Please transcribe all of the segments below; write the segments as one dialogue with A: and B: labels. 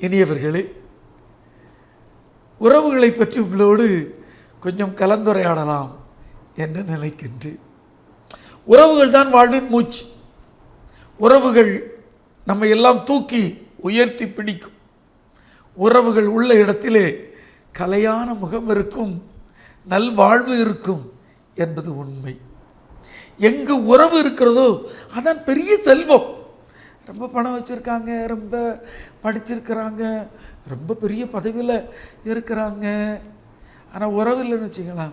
A: இனியவர்களே உறவுகளை பற்றி உங்களோடு கொஞ்சம் கலந்துரையாடலாம் என்று நினைக்கின்றேன். உறவுகள் தான் வாழ்வின் மூச்சு. உறவுகள் நம்ம எல்லாம் தூக்கி உயர்த்தி பிடிக்கும். உறவுகள் உள்ள இடத்திலே கலையான முகம் இருக்கும் நல்வாழ்வு இருக்கும் என்பது உண்மை. எங்கு உறவு இருக்கிறதோ அதான் பெரிய செல்வம். ரொம்ப பணம் வச்சுருக்காங்க ரொம்ப படிச்சிருக்கிறாங்க ரொம்ப பெரிய பதவியில் இருக்கிறாங்க. ஆனால் உறவு இல்லைன்னு வச்சுக்கலாம்.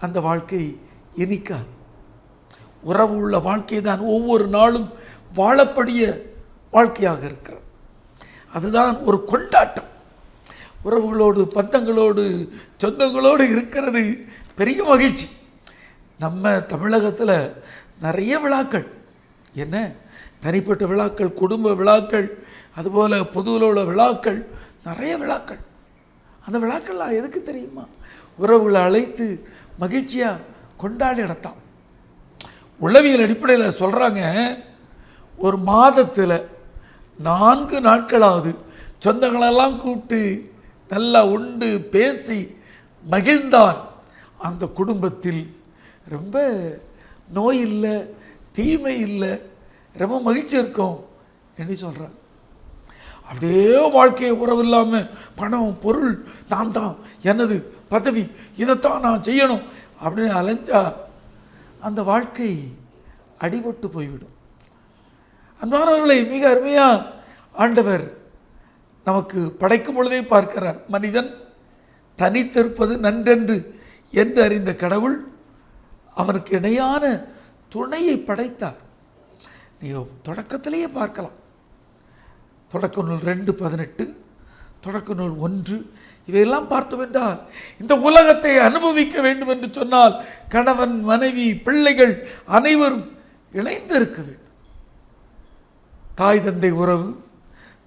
A: அந்த வாழ்க்கை எனிக்கா உறவு உள்ள வாழ்க்கை தான் ஒவ்வொரு நாளும் வாழப்படிய வாழ்க்கையாக இருக்கிறது. அதுதான் ஒரு கொண்டாட்டம். உறவுகளோடு பந்தங்களோடு சொந்தங்களோடு இருக்கிறது பெரிய மகிழ்ச்சி. நம்ம தமிழகத்தில் நிறைய விழாக்கள். என்ன? தனிப்பட்ட விழாக்கள் குடும்ப விழாக்கள் அதுபோல் பொதுவில் உள்ள விழாக்கள் நிறைய விழாக்கள். அந்த விழாக்கள்லாம் எதுக்கு தெரியுமா? உறவுகளை அழைத்து மகிழ்ச்சியாக கொண்டாடி நடத்தாம் உளவியல் அடிப்படையில் சொல்கிறாங்க ஒரு மாதத்தில் நான்கு நாட்களாவது சொந்தங்களெல்லாம் கூப்பிட்டு நல்லா உண்டு பேசி மகிழ்ந்தால் அந்த குடும்பத்தில் ரொம்ப நோய் இல்லை தீமை இல்லை ரொம்ப மகிழ்ச்சி இருக்கும் என்று சொல்கிறார் அப்படியே வாழ்க்கையை உறவு இல்லாமல் பணம் பொருள் நான் தான் எனது பதவி இதைத்தான் நான் செய்யணும் அப்படின்னு அலைஞ்சா அந்த வாழ்க்கை அடிபட்டு போய்விடும். அன்பானவர்களை மிக அருமையாக ஆண்டவர் நமக்கு படைக்கும் பொழுதே பார்க்கிறார். மனிதன் தனித்திருப்பது நன்றென்று என்று அறிந்த கடவுள் அவனுக்கு இணையான துணையை படைத்தார். நீங்கள் தொடக்கத்திலேயே பார்க்கலாம். தொடக்க நூல் ரெண்டு பதினெட்டு தொடக்க நூல் ஒன்று இவையெல்லாம் பார்த்தோம் என்றால் இந்த உலகத்தை அனுபவிக்க வேண்டும் என்று சொன்னால் கணவன் மனைவி பிள்ளைகள் அனைவரும் இணைந்து இருக்க வேண்டும். தாய் தந்தை உறவு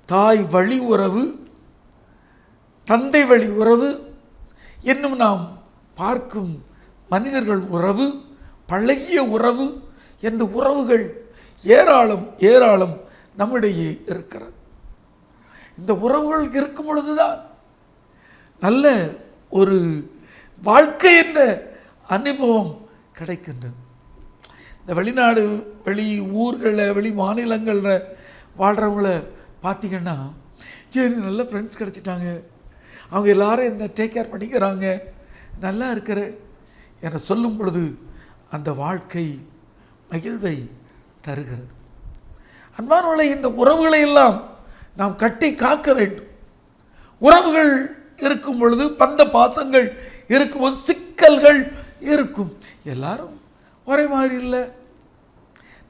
A: தாய் வழி உறவு தந்தை வழி உறவு என்னும் நாம் பார்க்கும் மனிதர்கள் உறவு பழகிய உறவு என்ற உறவுகள் ஏராளம் ஏராளம் நம்மிடையே இருக்கிறது. இந்த உறவுகள் இருக்கும் பொழுதுதான் நல்ல ஒரு வாழ்க்கை என்ற அனுபவம் கிடைக்கின்றது. இந்த வெளிநாடு வெளி ஊர்களில் வெளி மாநிலங்களில் வாழ்கிறவங்கள பார்த்தீங்கன்னா சரி நல்ல ஃப்ரெண்ட்ஸ் கிடச்சிட்டாங்க. அவங்க எல்லாரும் என்ன டேக் கேர் பண்ணிக்கிறாங்க? நல்லா இருக்கிற என சொல்லும் பொழுது அந்த வாழ்க்கை மகிழ்வை தருகிறது. அன்பானவர்களை இந்த உறவுகளை எல்லாம் நாம் கட்டி காக்க வேண்டும். உறவுகள் இருக்கும் பொழுது பந்த பாசங்கள் இருக்கும்போது சிக்கல்கள் இருக்கும். எல்லாரும் ஒரே மாதிரி இல்லை.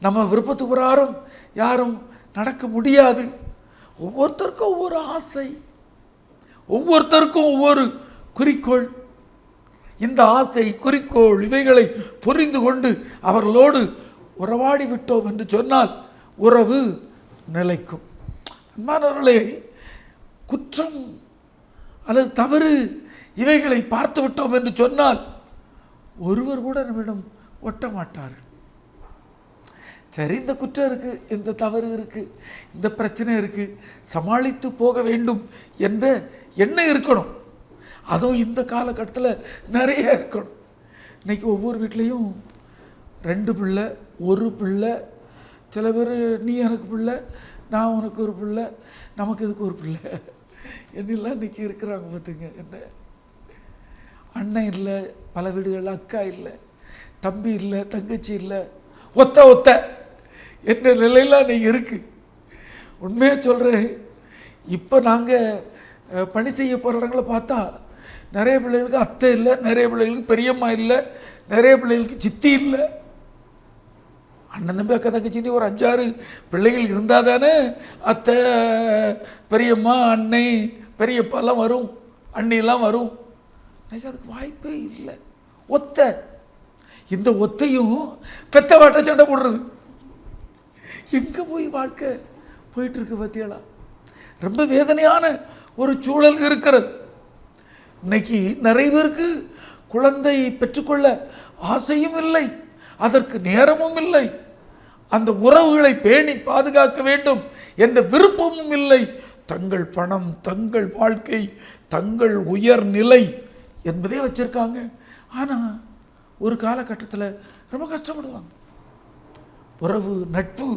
A: நம்ம விருப்பத்து யாரும் நடக்க முடியாது. ஒவ்வொருத்தருக்கும் ஒவ்வொரு ஆசை ஒவ்வொருத்தருக்கும் ஒவ்வொரு குறிக்கோள். இந்த ஆசை குறிக்கோள் இவைகளை புரிந்து கொண்டு அவர்களோடு உறவாடி விட்டோம் என்று சொன்னால் உறவு நிலைக்கும். அன்பானவர்களே குற்றம் அல்லது தவறு இவைகளை பார்த்து விட்டோம் என்று சொன்னால் ஒருவர் கூட நம்மிடம் ஒட்ட மாட்டார்கள் சரி இந்த குற்றம் இருக்குது இந்த தவறு இருக்குது இந்த பிரச்சனை இருக்குது சமாளித்து போக வேண்டும் என்ற எண்ணம் இருக்கணும். அதுவும் இந்த காலகட்டத்தில் நிறைய இருக்கணும். இன்றைக்கி ஒவ்வொரு வீட்லேயும் ரெண்டு பிள்ளை ஒரு பிள்ளை. சில பேர் நீ எனக்கு பிள்ளை நான் உனக்கு ஒரு பிள்ளை நமக்கு இதுக்கு ஒரு பிள்ளை? என்னெல்லாம் இன்றைக்கி இருக்கிறாங்க பார்த்துங்க என்ன? அண்ணன் இல்லை பல வீடுகளில் அக்கா இல்லை தம்பி இல்லை தங்கச்சி இல்லை ஒத்த ஒத்த. என்ற நிலையெல்லாம் நீங்கள் இருக்குது உண்மையாக சொல்கிறேன் இப்போ நாங்கள் பணி செய்ய போகிற இடங்களை பார்த்தா நிறைய பிள்ளைகளுக்கு அத்தை இல்லை நிறைய பிள்ளைகளுக்கு பெரியம்மா இல்லை நிறைய பிள்ளைகளுக்கு சித்தி இல்லை. அண்ணன் தம்பி அக்கா தங்கச்சின்னு ஒரு அஞ்சாறு பிள்ளைகள் இருந்தால் தானே அத்தை பெரியம்மா அன்னை பெரியப்பாலாம் வரும் அண்ணியெல்லாம் வரும். இன்னைக்கு அதுக்கு வாய்ப்பே இல்லை. ஒத்த. இந்த ஒத்தையும் பெத்த வாட்ட சண்டை போடுறது. எங்கே போய் வாழ்க்கை போயிட்டுருக்கு பத்தியலா ரொம்ப வேதனையான ஒரு சூழல் இருக்கிறது. இன்னைக்கு நிறைய பேருக்கு குழந்தை பெற்றுக்கொள்ள ஆசையும் இல்லை அதற்கு நேரமும் இல்லை. அந்த உறவுகளை பேணி பாதுகாக்க வேண்டும் என்ற விருப்பமும் இல்லை. தங்கள் பணம் தங்கள் வாழ்க்கை தங்கள் உயர்நிலை என்பதே வச்சுருக்காங்க. ஆனால் ஒரு காலகட்டத்தில் ரொம்ப கஷ்டப்படுவாங்க. உறவு நட்பு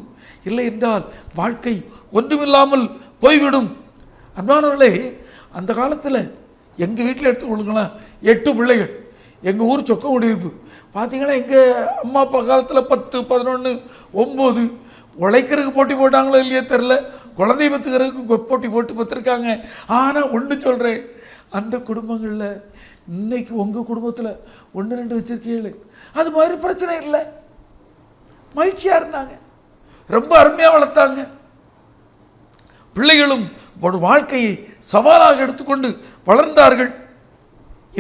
A: இல்லை என்றால் வாழ்க்கை ஒன்றுமில்லாமல் போய்விடும். அன்பானவர்களே அந்த காலத்தில் எங்கள் வீட்டில் எடுத்துக்கொள்ளுங்களேன் எட்டு பிள்ளைகள். எங்கள் ஊர் சொக்க முடிவு பார்த்தீங்கன்னா எங்கள் அம்மா அப்பா காலத்தில் பத்து பதினொன்று ஒம்பது. உழைக்கிறதுக்கு போட்டி போட்டாங்களோ இல்லையோ தெரில குழந்தை பத்துக்கிறதுக்கு போட்டி போட்டு பத்துருக்காங்க ஆனால் ஒன்று சொல்கிறேன் அந்த குடும்பங்களில் இன்னைக்கு உங்கள் குடும்பத்தில் ஒன்று ரெண்டு வச்சுருக்கீங்களே அது மாதிரி பிரச்சனை இல்லை. மகிழ்ச்சியாக இருந்தாங்க. ரொம்ப அருமையாக வளர்த்தாங்க. பிள்ளைகளும் ஒரு வாழ்க்கையை சவாலாக எடுத்துக்கொண்டு வளர்ந்தார்கள்.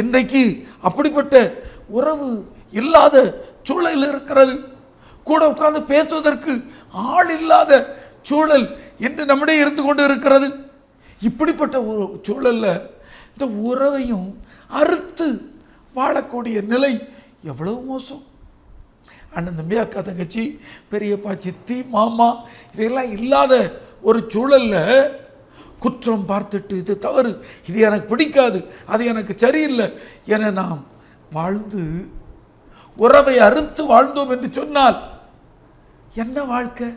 A: இன்றைக்கு அப்படிப்பட்ட உறவு இல்லாத சூழல் இருக்கிறது. கூட உட்கார்ந்து பேசுவதற்கு ஆள் இல்லாத சூழல் இன்று நம்மிடையே இருந்து கொண்டு இருக்கிறது. இப்படிப்பட்ட ஒரு சூழலில் இந்த உறவையும் அறுத்து வாழக்கூடிய நிலை எவ்வளவு மோசம். அண்ணன் தம்பி அக்கா தங்கச்சி பெரியப்பா சித்தி மாமா இதையெல்லாம் இல்லாத ஒரு சூழலில் குற்றம் பார்த்துட்டு இது தவறு இது எனக்கு பிடிக்காது அது எனக்கு சரியில்லை என நாம் வாழ்ந்து உறவை அறுத்து வாழ்ந்தோம் என்று சொன்னால் என்ன வாழ்க்கை?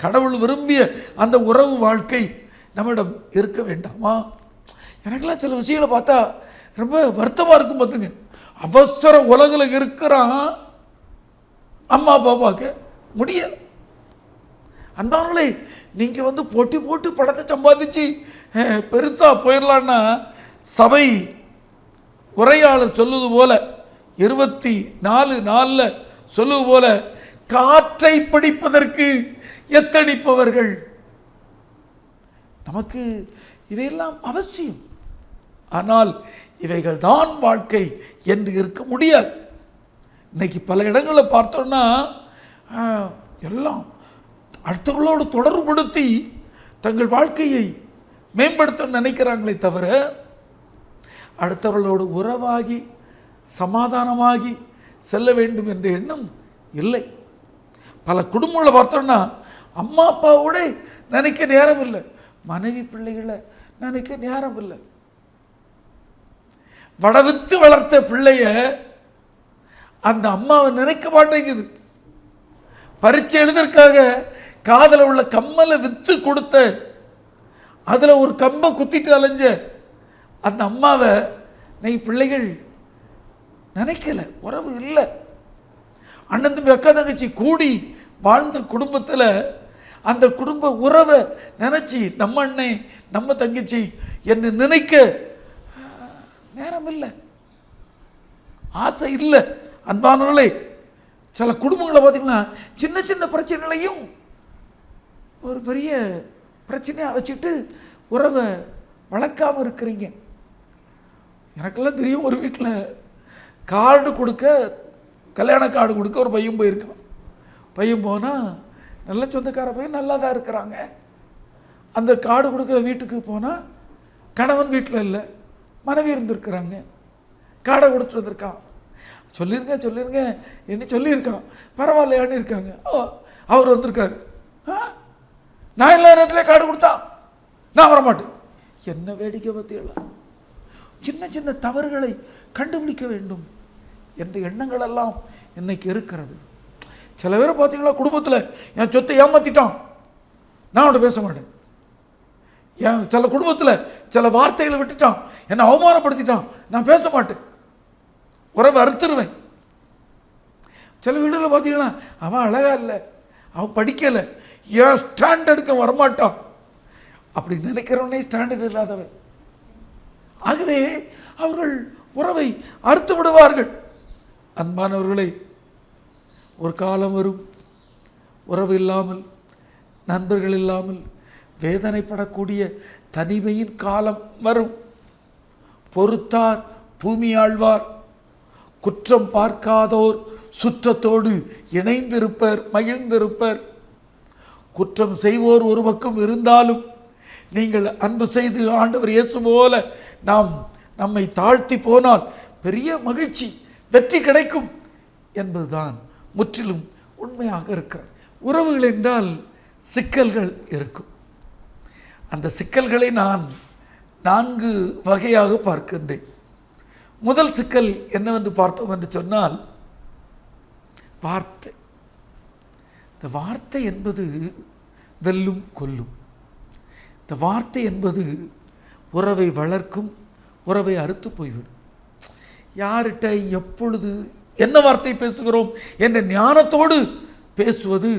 A: கடவுள் விரும்பிய அந்த உறவு வாழ்க்கை நம்மிடம் இருக்க வேண்டாமா? எனக்கெல்லாம் சில விஷயங்களை பார்த்தா ரொம்ப வருத்தமாக இருக்கும் பார்த்துங்க அவசர உலகில் இருக்கிறான். அம்மா பாப்பாவுக்கு முடியலை. அன்பானவர்களே நீங்கள் வந்து போட்டி போட்டு படத்தை சம்பாதிச்சு பெருசாக போயிடலான்னா சபை உரையாளர் சொல்லுவது போல இருபத்தி நாலு நாளில் சொல்லுவது போல காற்றை பிடிப்பதற்கு எத்தனிப்பவர்கள்? நமக்கு இவையெல்லாம் அவசியம். ஆனால் இவைகள் தான் வாழ்க்கை என்று இருக்க முடியாது. இன்னைக்கு பல இடங்களில் பார்த்தோன்னா எல்லாம் அடுத்தவர்களோடு தொடர்புபடுத்தி தங்கள் வாழ்க்கையை மேம்படுத்த நினைக்கிறாங்களே தவிர அடுத்தவர்களோடு உறவாகி சமாதானமாகி செல்ல வேண்டும் என்ற எண்ணம் இல்லை. பல குடும்பங்களை பார்த்தோன்னா அம்மா அப்பாவோட நினைக்க நேரம் இல்லை. மனைவி பிள்ளைகளை நினைக்க நேரம் இல்லை. வடவித்து வளர்த்த பிள்ளைய அந்த அம்மாவை நினைக்க மாட்டேங்குது. பரீட்சை எழுதற்காக காதில் உள்ள கம்மலை விற்று கொடுத்த அதில் ஒரு கம்பை குத்திட்டு அலைஞ்ச அந்த அம்மாவை நீ பிள்ளைகள் நினைக்கல உறவு இல்லை. அண்ணன் தம்பி அக்கா தங்கச்சி கூடி வாழ்ந்த குடும்பத்தில் அந்த குடும்ப உறவை நினச்சி நம்ம அண்ணன் நம்ம தங்கச்சி என்று நினைக்க நேரம் இல்லை. ஆசை இல்லை. அன்பானவர்களே சில குடும்பங்களை பார்த்திங்கன்னா சின்ன சின்ன பிரச்சனைகளையும் ஒரு பெரிய பிரச்சனையாக வச்சுட்டு உறவை வளர்க்காமல் இருக்கிறீங்க. எனக்கெல்லாம் தெரியும் ஒரு வீட்டில் கார்டு கொடுக்க கல்யாண கார்டு கொடுக்க ஒரு பையன் போயிருக்கான் பையன் போனால் நல்ல சொந்தக்கார பையன் நல்லா தான் இருக்கிறாங்க. அந்த கார்டு கொடுக்க வீட்டுக்கு போனால் கணவன் வீட்டில் இல்லை மனைவி இருந்திருக்கிறாங்க. கார்டை கொடுத்துட்டு வந்திருக்கான். சொல்லிருங்க சொல்லிருங்க. என்ன சொல்லியிருக்கான். பரவாயில்லையான்னு இருக்காங்க. ஓ அவர் வந்திருக்காரு. ஆ? நான் எல்லா நேரத்துலேயும் கார்டு கொடுத்தான். நான் வரமாட்டேன். என்ன வேடிக்கை பற்றியெல்லாம் சின்ன சின்ன தவறுகளை கண்டுபிடிக்க வேண்டும். என்ற எண்ணங்கள் எல்லாம் இன்னைக்கு இருக்கிறது. சில பேர் பார்த்தீங்களா குடும்பத்தில் என் சொத்தை ஏமாத்திட்டான். நான் அவன்கிட்ட பேச மாட்டேன். என் சில குடும்பத்தில் சில வார்த்தைகளை விட்டுட்டான். என்னை அவமானப்படுத்திட்டான். நான் பேச மாட்டேன். உறவை அறுத்துருவேன். சில வீடுகளில் பார்த்தீங்கன்னா அவன் அழகாக இல்லை அவன் படிக்கலை ஏன் ஸ்டாண்டர்டுக்கு வரமாட்டான். அப்படி நினைக்கிறவனே ஸ்டாண்டர்ட் இல்லாதவன். ஆகவே அவர்கள் உறவை அறுத்து விடுவார்கள். அன்பானவர்களே ஒரு காலம் வரும் உறவு இல்லாமல் நண்பர்கள் இல்லாமல் வேதனைப்படக்கூடிய தனிமையின் காலம் வரும். பொறுத்தார் பூமி ஆழ்வார். குற்றம் பார்க்காதோர் சுற்றத்தோடு இணைந்திருப்பர் மகிழ்ந்திருப்பர். குற்றம் செய்வோர் ஒரு பக்கம் இருந்தாலும் நீங்கள் அன்பு செய்து ஆண்டவர் இயேசு போல நாம் நம்மை தாழ்த்தி போனால் பெரிய மகிழ்ச்சி. வெற்றி கிடைக்கும் என்பதுதான் முற்றிலும் உண்மையாக இருக்கிறது. உறவுகள் என்றால் சிக்கல்கள் இருக்கும். அந்த சிக்கல்களை நான் நான்கு வகையாக பார்க்கின்றேன். முதல் சிக்கல் என்னவென்று பார்த்தோம் என்று சொன்னால் வார்த்தை. இந்த வார்த்தை என்பது வெல்லும் கொல்லும். இந்த வார்த்தை என்பது உறவை வளர்க்கும் உறவை அறுத்து போய்விடும். யார்கிட்ட எப்பொழுது என்ன வார்த்தை பேசுகிறோம் என்ற ஞானத்தோடு பேசுவது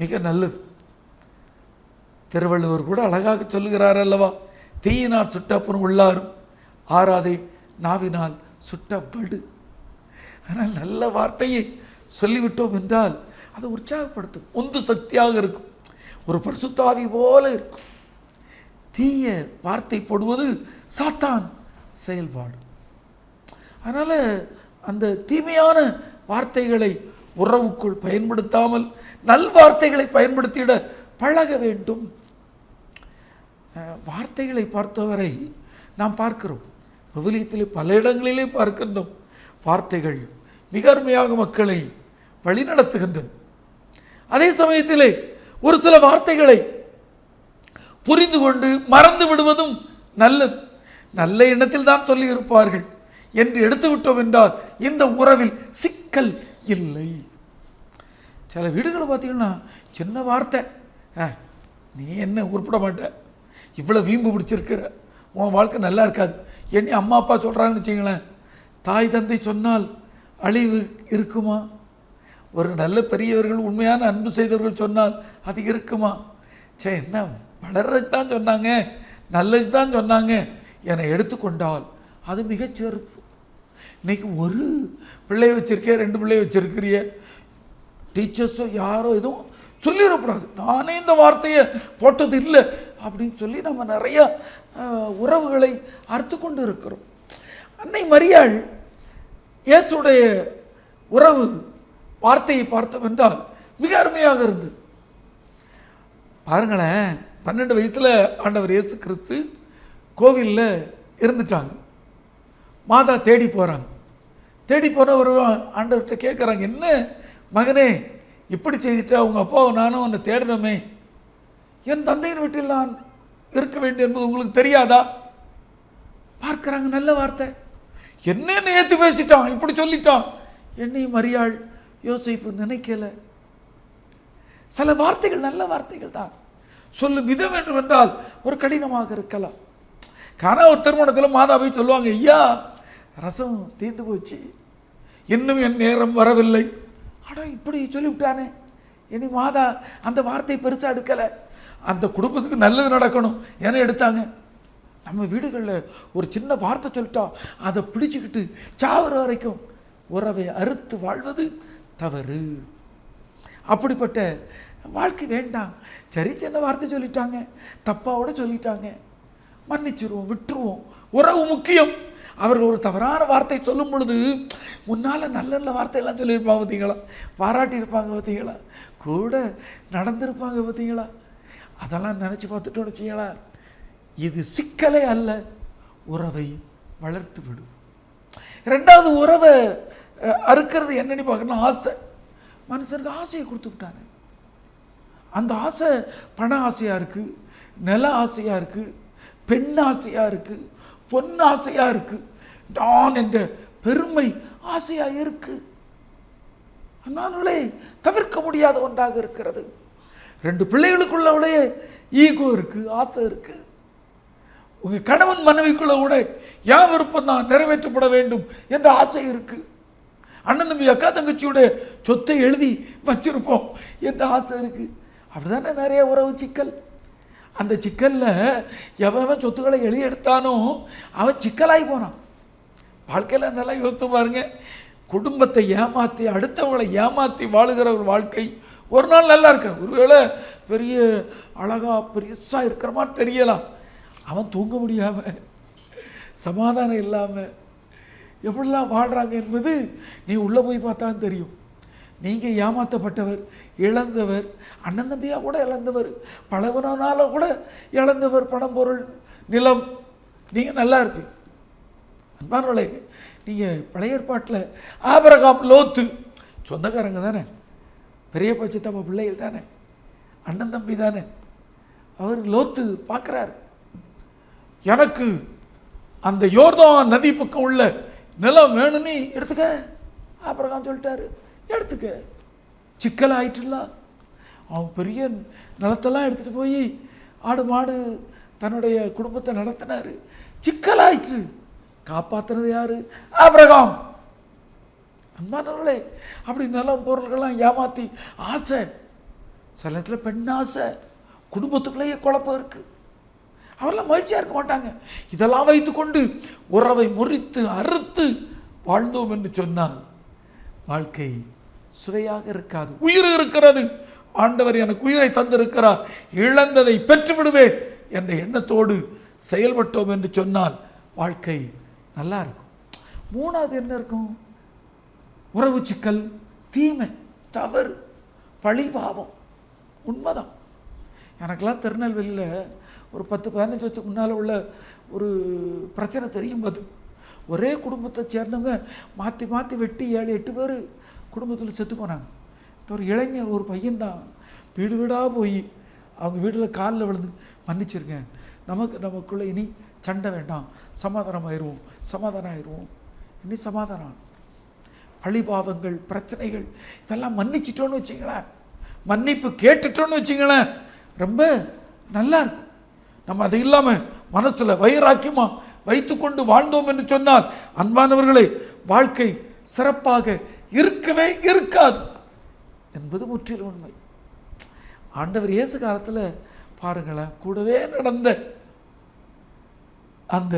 A: மிக நல்லது. திருவள்ளுவர் கூட அழகாக சொல்லுகிறார் அல்லவா தீயினால் சுட்டப்புறம் உள்ளாரும் ஆறாதே நாவினால் சுட்டப்படு. ஆனால் நல்ல வார்த்தையை சொல்லிவிட்டோம் என்றால் அதை உற்சாகப்படுத்தும் உந்து சக்தியாக இருக்கும் ஒரு பரிசுத்தாவி போல இருக்கும். தீய வார்த்தை போடுவது சாத்தான் செயல்பாடு. அதனால் அந்த தீமையான வார்த்தைகளை உறவுக்குள் பயன்படுத்தாமல் நல் வார்த்தைகளை பயன்படுத்திட பழக வேண்டும். வார்த்தைகளை பார்த்தவரை நாம் பார்க்கிறோம். விவிலியத்திலே பல இடங்களிலே பார்க்கின்றோம். வார்த்தைகள் மிக அருமையாக மக்களை வழிநடத்துகின்றன அதே சமயத்திலே ஒரு சில வார்த்தைகளை புரிந்து கொண்டு மறந்து விடுவதும் நல்லது. நல்ல எண்ணத்தில் தான் சொல்லியிருப்பார்கள். என்று எடுத்து விட்டோம் என்றால் இந்த உறவில் சிக்கல் இல்லை. சில வீடுகளை பார்த்தீங்கன்னா சின்ன வார்த்தை. ஆ நீ என்ன உருப்பிட மாட்ட? இவ்வளோ வீம்பு பிடிச்சிருக்கிற. உன் வாழ்க்கை நல்லா இருக்காது. என்னை அம்மா அப்பா சொல்கிறாங்கன்னு வச்சிங்களேன் தாய் தந்தை சொன்னால் அழிவு இருக்குமா? ஒரு நல்ல பெரியவர்கள் உண்மையான அன்பு செய்தவர்கள் சொன்னால் அது இருக்குமா? சே என்ன வளர்றதுக்கு தான் சொன்னாங்க நல்லதுக்கு தான் சொன்னாங்க. என எடுத்துக்கொண்டால் அது மிகச்சிறப்பு இன்றைக்கி இன்னைக்கு ஒரு பிள்ளை வச்சுருக்கேன் ரெண்டு பிள்ளை வச்சுருக்கிறிய? டீச்சர்ஸோ யாரோ எதுவும் சொல்லிடக்கூடாது. நானே இந்த வார்த்தையை போட்டது இல்லை அப்படின்னு சொல்லி நம்ம நிறைய உறவுகளை அறுத்து கொண்டு இருக்கிறோம். அன்னை மரியாள் இயேசுடைய உறவு வார்த்தையை பார்த்தோம் என்றால் மிக அருமையாக இருந்தது. பாருங்களேன் பன்னெண்டு வயசில் ஆண்டவர் இயேசு கிறிஸ்து கோவிலில் இருந்துட்டாங்க. மாதா தேடி போகிறாங்க தேடி போன ஒரு ஆண்டவர்கிட்ட கேட்குறாங்க என்ன மகனே இப்படி செய்துட்டா உங்கள் அப்பாவை நானும் உன்னை தேடணுமே. என் தந்தையின் வீட்டில் நான் இருக்க வேண்டும் என்பது உங்களுக்கு தெரியாதா? பார்க்குறாங்க நல்ல வார்த்தை. என்னென்னு ஏற்று பேசிட்டான் இப்படி சொல்லிட்டான். என்னை மரியாள் யோசிப்பு நினைக்கல. சில வார்த்தைகள் நல்ல வார்த்தைகள் தான். சொல்லும் விதம் வேண்டும் என்றால் ஒரு கடினமாக இருக்கலாம். காரணம் ஒரு திருமணத்தில் மாதாவை சொல்லுவாங்க ஐயா ரசம் தீர்ந்து போச்சு இன்னும் என் நேரம் வரவில்லை. ஆனால் இப்படி சொல்லிவிட்டானே. இனி மாதா அந்த வார்த்தை பெருசாக எடுக்கலை. அந்த குடும்பத்துக்கு நல்லது நடக்கணும் என எடுத்தாங்க. நம்ம வீடுகளில் ஒரு சின்ன வார்த்தை சொல்லிட்டா அதை பிடிச்சிக்கிட்டு சாவுற வரைக்கும் உறவை அறுத்து வாழ்வது தவறு. அப்படிப்பட்ட வாழ்க்கை வேண்டாம். சரி சின்ன வார்த்தை சொல்லிட்டாங்க. தப்பாவோட சொல்லிட்டாங்க. மன்னிச்சிருவோம் விட்டுருவோம். உறவு முக்கியம். அவர்கள் ஒரு தவறான வார்த்தை சொல்லும் பொழுது முன்னால் நல்ல நல்ல வார்த்தையெல்லாம் சொல்லியிருப்பாங்க பார்த்தீங்களா? பாராட்டியிருப்பாங்க பார்த்தீங்களா? கூட நடந்திருப்பாங்க பார்த்தீங்களா? அதெல்லாம் நினச்சி பார்த்துட்டோன்னு வச்சிங்களா இது சிக்கலே அல்ல. உறவை வளர்த்து விடும் ரெண்டாவது உறவை அறுக்கிறது என்னன்னு பார்க்கணும் ஆசை. மனுஷனுக்கு ஆசையை கொடுத்து விட்டாங்க. அந்த ஆசை பண ஆசையாக இருக்குது நில ஆசையாக இருக்குது பெண் ஆசையாக இருக்குது பொன் ஆசையாக இருக்குது நான் என்ற பெருமை ஆசையாக இருக்குது அண்ணாங்களே தவிர்க்க முடியாத ஒன்றாக இருக்கிறது. ரெண்டு பிள்ளைகளுக்குள்ளவளே ஈகோ இருக்குது ஆசை இருக்குது உங்கள் கணவன் மனைவிக்குள்ள கூட ஏன் விருப்பம் தான் நிறைவேற்றப்பட வேண்டும் என்ற ஆசை இருக்குது அண்ணன் தம்பி அக்கா தங்கச்சியோட சொத்தை எழுதி வச்சிருப்போம் என்ற ஆசை இருக்குது அப்படிதானே நிறைய உறவு சிக்கல்? அந்த சிக்கலில் எவன் சொத்துக்களை எழுதி எடுத்தானோ அவன் சிக்கலாகி போனான். வாழ்க்கையில் நல்லா யோசித்து பாருங்க. குடும்பத்தை ஏமாற்றி அடுத்தவங்களை ஏமாற்றி வாழுகிற ஒரு வாழ்க்கை ஒரு நாள் நல்லா இருக்க ஒருவேளை பெரிய அழகா பெருசாக இருக்கிற மாதிரி தெரியலாம். அவன் தூங்க முடியாமல் சமாதானம் இல்லாமல் எப்படிலாம் வாழ்கிறாங்க என்பது நீ உள்ளே போய் பார்த்தா தெரியும். நீங்கள் ஏமாற்றப்பட்டவர் இழந்தவர் அண்ணன் தம்பியாக கூட இழந்தவர் பழகுனால கூட இழந்தவர் பணம் பொருள் நிலம். நீங்கள் நல்லா இருப்பீங்க. அன்பானவளே நீங்கள் பழைய ஏற்பாட்டில் ஆபரகாம் லோத்து சொந்தக்காரங்க தானே? பெரிய பட்சத்தப்ப பிள்ளைகள் தானே? அண்ணன் தம்பி தானே? அவர் லோத்து பார்க்குறாரு எனக்கு அந்த யோர்தான் நதி பக்கம் உள்ள நிலம் வேணும்னு எடுத்துக்க ஆபரகாம் சொல்லிட்டாரு. எடுத்துக்க சிக்கலாயிட்டுல அவன் பெரிய நிலத்தெல்லாம் எடுத்துகிட்டு போய் ஆடு மாடு தன்னுடைய குடும்பத்தை நடத்தினார். சிக்கலாயிற்று. காப்பாற்றுனது யார்? ஆபிரகாம். அன்பானவர்களே அப்படி நிலம் பொருள்கள்லாம் ஏமாற்றி ஆசை. சில நேரத்தில் பெண் ஆசை. குடும்பத்துக்குள்ளேயே குழப்பம் இருக்குது அவரெல்லாம் மகிழ்ச்சியாக இருக்க மாட்டாங்க. இதெல்லாம் வைத்துக்கொண்டு உறவை முறித்து அறுத்து வாழ்ந்தோம் என்று சொன்னால் வாழ்க்கை சுவையாக இருக்காது. உயிர் இருக்கிறது. ஆண்டவர் எனக்கு உயிரை தந்திருக்கிறார். இழந்ததை பெற்றுவிடுவேன் என்ற எண்ணத்தோடு செயல்பட்டோம் என்று சொன்னால் வாழ்க்கை நல்லா இருக்கும். மூணாவது என்ன இருக்கும்? உறவு சிக்கல் தீமை தவறு பழிபாவம். உண்மைதான். எனக்கெல்லாம் திருநெல்வேலியில் ஒரு பத்து பதினஞ்சு வருஷத்துக்கு முன்னால் உள்ள ஒரு பிரச்சனை தெரியும் அது. ஒரே குடும்பத்தை சேர்ந்தவங்க மாற்றி மாற்றி வெட்டி ஏழு எட்டு பேர் குடும்பத்தில் செத்து போனாங்க ஒரு இளைஞர் ஒரு பையன்தான். வீடு வீடாக போய் அவங்க வீட்டில் காலில் விழுந்து மன்னிச்சிருங்க. நமக்கு நமக்குள்ளே இனி சண்டை வேண்டாம். சமாதானம் ஆயிடுவோம் சமாதானம் ஆயிடுவோம் இனி சமாதானம். பழிபாவங்கள் பிரச்சனைகள் இதெல்லாம் மன்னிச்சிட்டோன்னு வச்சிங்களேன். மன்னிப்பு கேட்டுட்டோன்னு வச்சிங்களேன். ரொம்ப நல்லா இருக்கும். நம்ம அது இல்லாமல் மனசில் வைராக்கியமாக வைத்துக்கொண்டு வாழ்ந்தோம் என்று சொன்னால் அன்பானவர்களே வாழ்க்கை சிறப்பாக இருக்கவே இருக்காது என்பது முற்றிலும் உண்மை. ஆண்டவர் இயேசு காலத்தில் பாருங்களேன் கூடவே நடந்த அந்த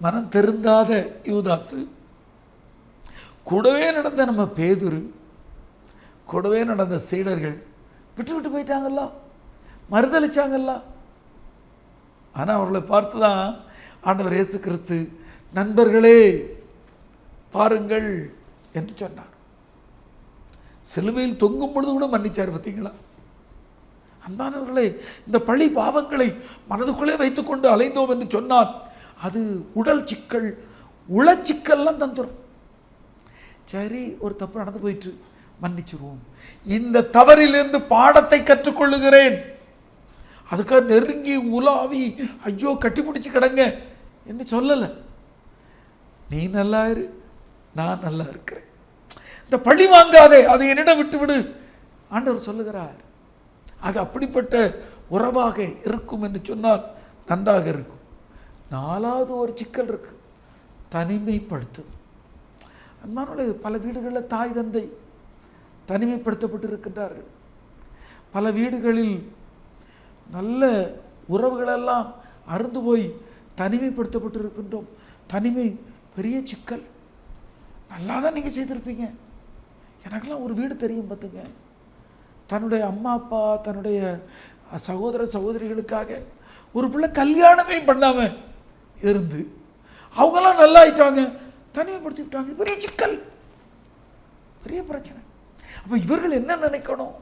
A: மனம் திருந்தாத யூதாசு கூடவே நடந்த நம்ம பேதுரு கூடவே நடந்த சீடர்கள் விட்டு விட்டு போயிட்டாங்கல்ல மறுதளிச்சாங்கல்ல ஆனால் அவர்களை பார்த்து தான் ஆண்டவர் இயேசு கிறிஸ்து நண்பர்களே பாருங்கள் என்று சொன்னார். சிலுவையில் தொங்கும் பொழுது கூட மன்னிச்சார் பார்த்தீங்களா? அன்பானவர்களே இந்த பழி பாவங்களை மனதுக்குள்ளே வைத்துக்கொண்டு அலைந்தோம் என்று சொன்னால் அது உடல் சிக்கல் உளச்சிக்கல்லாம் தந்துடும் சரி ஒரு தப்பு நடந்து போயிட்டு மன்னிச்சிருவோம். இந்த தவறிலிருந்து பாடத்தை கற்றுக்கொள்ளுகிறேன். அதுக்காக நெருங்கி உலாவி ஐயோ கட்டி பிடிச்சி கிடங்க என்று சொல்லலை. நீ நல்லா இரு. நான் நல்லா இருக்கிறேன். இந்த பழி வாங்காதே அதை என்னிடம் விட்டுவிடு. ஆண்டவர் சொல்லுகிறார் ஆக அப்படிப்பட்ட உறவாக இருக்கும் என்று சொன்னால் நன்றாக இருக்கும். நாலாவது ஒரு சிக்கல் இருக்கு தனிமைப்படுத்துது அதனால பல வீடுகளில் தாய் தந்தை தனிமைப்படுத்தப்பட்டு இருக்கின்றார்கள் பல வீடுகளில் நல்ல உறவுகளெல்லாம் அருந்து போய் தனிமைப்படுத்தப்பட்டு இருக்கின்றோம் தனிமை பெரிய சிக்கல். நல்லா தான் நீங்கள் செய்திருப்பீங்க. எனக்கெல்லாம் ஒரு வீடு தெரியும் பார்த்துங்க தன்னுடைய அம்மா அப்பா தன்னுடைய சகோதர சகோதரிகளுக்காக ஒரு பிள்ளை கல்யாணமே பண்ணாமல் இருந்து அவங்கெல்லாம் நல்லா ஆயிட்டாங்க தனிமைப்படுத்தி விட்டாங்க. பெரிய சிக்கல். பெரிய பிரச்சனை. அப்போ இவர்கள் என்ன நினைக்கணும்?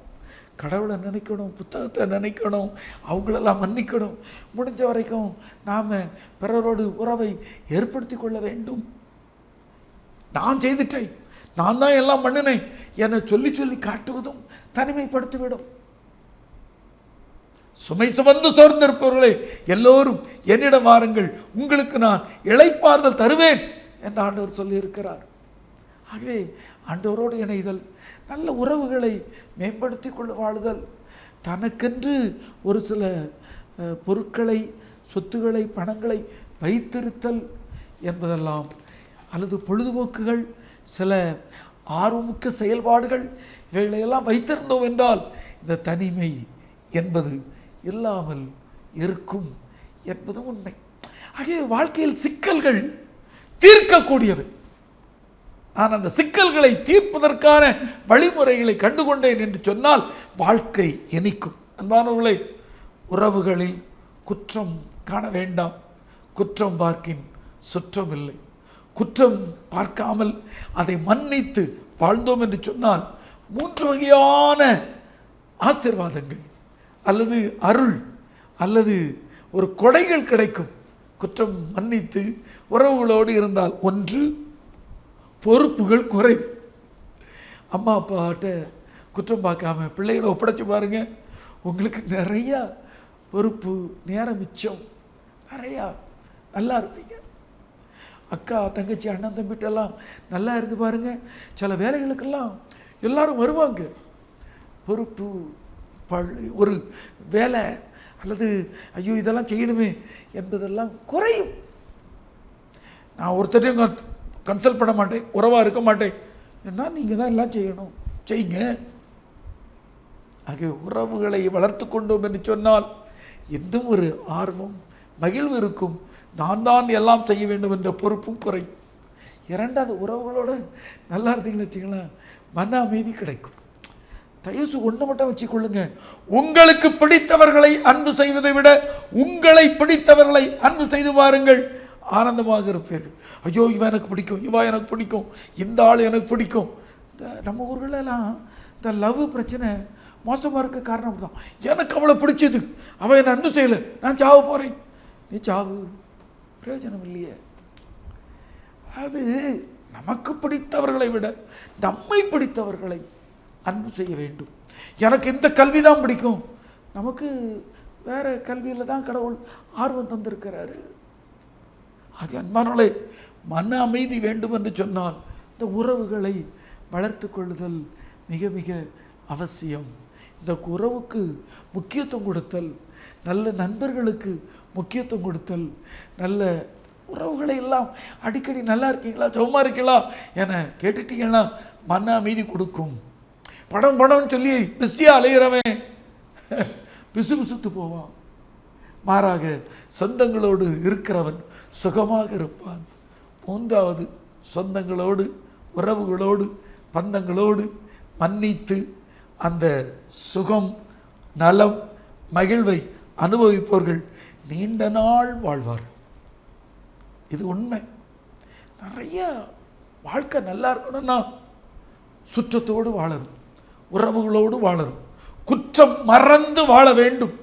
A: கடவுளை நினைக்கணும் புத்தகத்தை நினைக்கணும் அவங்களெல்லாம் மன்னிக்கணும். முடிஞ்ச வரைக்கும் நாம் பிறரோடு உறவை ஏற்படுத்தி கொள்ள வேண்டும். நான் செய்துட்டேன். நான் தான் எல்லாம் பண்ணினேன். என்னை சொல்லி சொல்லி காட்டுவதும் தனிமைப்படுத்திவிடும். சுமை சுமந்து சோர்ந்திருப்பவர்களே எல்லோரும் என்னிடம் வாருங்கள். உங்களுக்கு நான் இளைப்பாறுதல் தருவேன் என்று ஆண்டவர் சொல்லியிருக்கிறார். ஆகவே ஆண்டவரோடு இணைதல் நல்ல உறவுகளை மேம்படுத்தி கொள்ள வாழுதல் தனக்கென்று ஒரு சில பொருட்களை சொத்துக்களை பணங்களை வைத்திருத்தல் என்பதெல்லாம் அல்லது பொழுதுபோக்குகள் சில ஆர்வமிக்க செயல்பாடுகள் இவைகளையெல்லாம் வைத்திருந்தோம் என்றால் இந்த தனிமை என்பது இல்லாமல் இருக்கும் என்பதும் உண்மை. ஆகிய வாழ்க்கையில் சிக்கல்கள் தீர்க்கக்கூடியவை. நான் அந்த சிக்கல்களை தீர்ப்பதற்கான வழிமுறைகளை கண்டுகொண்டேன் என்று சொன்னால் வாழ்க்கை இனிக்கும் அன்பானவர்களை உறவுகளில் குற்றம் காண வேண்டாம். குற்றம் பார்க்கின் சுற்றமில்லை. குற்றம் பார்க்காமல் அதை மன்னித்து வாழ்ந்தோம் என்று சொன்னால் மூன்று வகையான ஆசிர்வாதங்கள். அல்லது அருள் அல்லது ஒரு கொடைகள் கிடைக்கும். குற்றம் மன்னித்து உறவுகளோடு இருந்தால் ஒன்று பொறுப்புகள் குறைவு. அம்மா அப்பாட்ட குற்றம் பார்க்காம பிள்ளைகளை ஒப்படைச்சு பாருங்கள் உங்களுக்கு நிறையா பொறுப்பு நேரம் மிச்சம் நிறையா நல்லா இருப்பீங்க. அக்கா தங்கச்சி அண்ணன் தம்பிட்டெல்லாம் நல்லா இருந்து பாருங்க. சில வேலைகளுக்கெல்லாம் எல்லாரும் வருவாங்க. பொறுப்பு பள்ளி ஒரு வேலை அல்லது ஐயோ இதெல்லாம் செய்யணுமே என்பதெல்லாம் குறையும். நான் ஒருத்தரையும் கன்சல்ட் பண்ண மாட்டேன் உறவாக இருக்க மாட்டேன். ஏன்னா நீங்கள் தான் எல்லாம் செய்யணும். செய்யுங்க. ஆகிய உறவுகளை வளர்த்து கொண்டோம் என்று சொன்னால் எந்த ஒரு ஆர்வம் மகிழ்வு இருக்கும். நான் தான் எல்லாம் செய்ய வேண்டும் என்ற பொறுப்பும் குறையும் இரண்டாவது உறவுகளோட நல்லா இருந்தீங்கன்னு வச்சுங்களேன் மன அமைதி கிடைக்கும். தயசு ஒன்று மட்டும் வச்சுக்கொள்ளுங்க. உங்களுக்கு பிடித்தவர்களை அன்பு செய்வதை விட உங்களை பிடித்தவர்களை அன்பு செய்து பாருங்கள் ஆனந்தமாக இருப்பீர்கள். ஐயோ இவன் எனக்கு பிடிக்கும் இவா எனக்கு பிடிக்கும் இந்த ஆள் எனக்கு பிடிக்கும். இந்த நம்ம ஊர்களெல்லாம் இந்த லவ் பிரச்சனை மோசமாக இருக்க காரணம் தான் எனக்கு அவளை பிடிச்சது. அவள் என்னை அன்பு செய்யலை. நான் சாவு போகிறேன் நீ சாவு பிரயோஜனம் இல்லையே அது நமக்கு பிடித்தவர்களை விட நம்மை பிடித்தவர்களை அன்பு செய்ய வேண்டும். எனக்கு இந்த கல்வி தான் பிடிக்கும். நமக்கு வேறு கல்வியில் தான் கடவுள் ஆர்வம் தந்திருக்கிறாரு. ஆகிய அன்பானவர்களே மன அமைதி வேண்டும் என்று சொன்னால் இந்த உறவுகளை வளர்த்து கொள்ளுதல் மிக மிக அவசியம். இந்த உறவுக்கு முக்கியத்துவம் கொடுத்தல் நல்ல நண்பர்களுக்கு முக்கியத்துவம் கொடுத்தல் நல்ல உறவுகளை எல்லாம் அடிக்கடி நல்லா இருக்கீங்களா சும்மா இருக்கீங்களா என கேட்டுட்டீங்கன்னா மன அமைதி கொடுக்கும். படம் படம்னு சொல்லி பிஸியாக அலைகிறவன் பிசு பிசுத்து போவான். மாறாக சொந்தங்களோடு இருக்கிறவன் சுகமாக இருப்பான். மூன்றாவது சொந்தங்களோடு உறவுகளோடு பந்தங்களோடு மன்னித்து அந்த சுகம் நலம் மகிழ்வை அனுபவிப்பவர்கள் நீண்ட நாள் வாழ்வார். இது உண்மை. நிறைய வாழ்க்கை நல்லா இருக்கணும்னா சுற்றத்தோடு வாழணும் உறவுகளோடு வாழணும் குற்றம் மறந்து வாழ வேண்டும்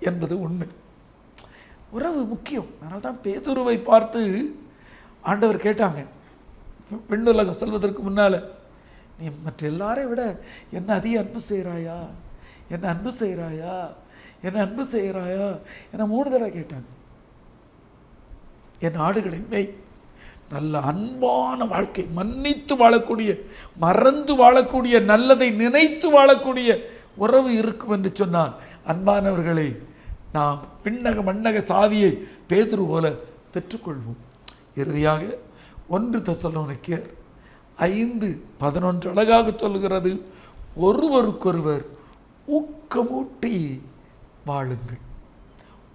A: என்பது உண்மை. உறவு முக்கியம். அதனால தான் பேதுருவை பார்த்து ஆண்டவர் கேட்டாங்க. பெண்ணுலகம் சொல்வதற்கு முன்னால் நீ மற்ற எல்லாரையும் விட என்ன அதிக அன்பு செய்கிறாயா? என்ன அன்பு செய்கிறாயா? என்னை அன்பு செய்கிறாயா? என்னை மூணு தடவை கேட்டாங்க. என் ஆடுகளை மெய். நல்ல அன்பான வாழ்க்கை மன்னித்து வாழக்கூடிய மறந்து வாழக்கூடிய நல்லதை நினைத்து வாழக்கூடிய உறவு இருக்கும் என்று சொன்னான். அன்பானவர்களை நாம் பின்னக மன்னக சாதியை பேதுரு போல பெற்றுக்கொள்வோம். இறுதியாக ஒன்று தசலோனிக்கர் ஐந்து பதினொன்று அழகாக சொல்லுகிறது. ஒருவருக்கொருவர் ஊக்கமூட்டி வாழுங்கள்.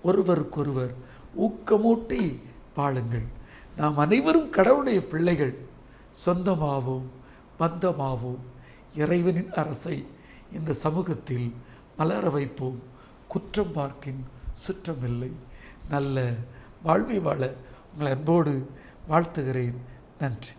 A: ஒருவருக்கொருவர் ஊக்கமூட்டி வாழுங்கள். நாம் அனைவரும் கடவுளுடைய பிள்ளைகள். சொந்தமாகவும் பந்தமாகவும் இறைவனின் அரசை இந்த சமூகத்தில் மலர வைப்போம். குற்றம் பார்க்கின் சுற்றமில்லை. நல்ல வாழ்வை வாழ உங்களை அன்போடு வாழ்த்துகிறேன். நன்றி.